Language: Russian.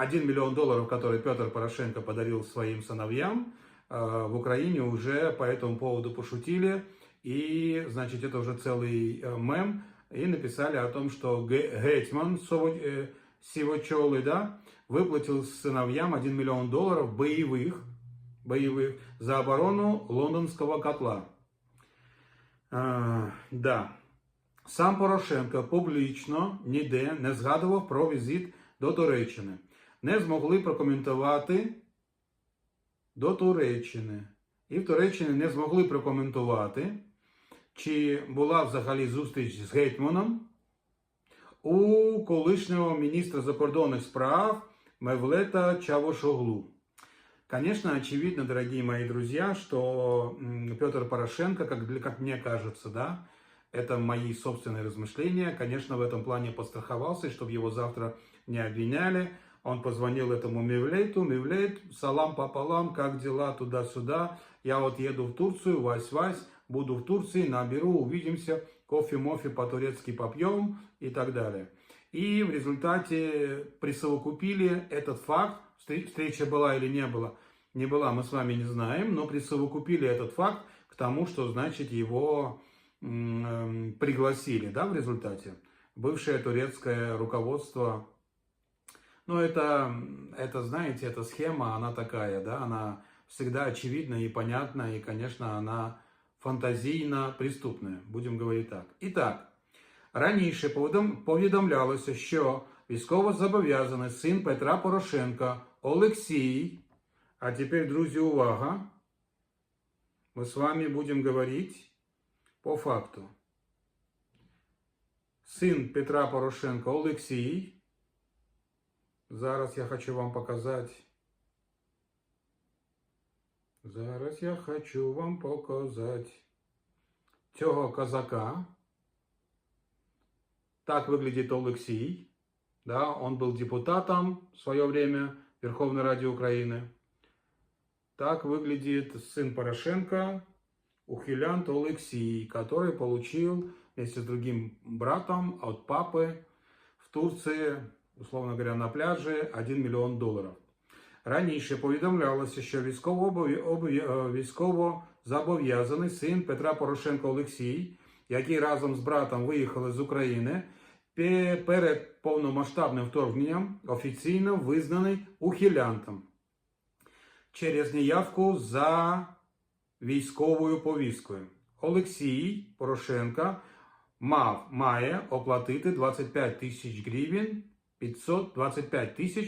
1 миллион долларов, который Петр Порошенко подарил своим сыновьям, э, в Украине уже по этому поводу пошутили. И, значит, это уже целый э, мем. И написали о том, что Ге- Гетман Сово- э, Сивочолы, да, выплатил сыновьям 1 миллион долларов боевых, боевых за оборону лондонского котла. А, да. Сам Порошенко публічно ніде не згадував про візит до Туреччини. Не змогли прокоментувати до Туреччини. І в Туреччині не змогли прокоментувати, чи була взагалі зустріч з гетьманом у колишнього міністра закордонних справ Мевлета Чавошоглу. Конечно, очевидно, дорогие мои друзья, что м, Петр Порошенко, как, для- как мне кажется, да, это мои собственные размышления, конечно, в этом плане подстраховался, чтобы его завтра не обвиняли. Он позвонил этому Мевлейту, Мевлейт, салам пополам, как дела туда-сюда. Я вот еду в Турцию, Вась-Вась, буду в Турции, наберу, увидимся, кофе-мофе по-турецки попьем и так далее. И в результате присовокупили этот факт, встр- встреча была или не была, не была, мы с вами не знаем, но присовокупили этот факт к тому, что, значит, его эм, пригласили, да, в результате. Бывшее турецкое руководство ну, это, это, знаете, эта схема, она такая, да, она всегда очевидна и понятна, и, конечно, она фантазійно преступная, будемо говорити так. І так, раніше повідом- повідомлялося, що військовозобов'язаний син Петра Порошенка Олексій, а тепер, друзі, увага, ми з вами будемо говорити по факту. Син Петра Порошенка Олексій Зараз я хочу вам показати. Зараз я хочу вам показати цього козака. Так выглядит Олексій. Да, он был депутатом в свое время Верховной Ради Украины. Так выглядит сын Порошенко, ухилянт Олексій, который получил вместе с другим братом от папы в Турции условно говоря, на пляжі 1 мільйон доларів. Раніше повідомлялося, що військово, військово зобов'язаний син Петра Порошенка Олексій, який разом з братом виїхали з України, перед повномасштабним вторгненням офіційно визнаний ухилянтом через неявку за військовою повісткою. Олексій Порошенка мав, має оплатити 25 тисяч гривень 525 тисяч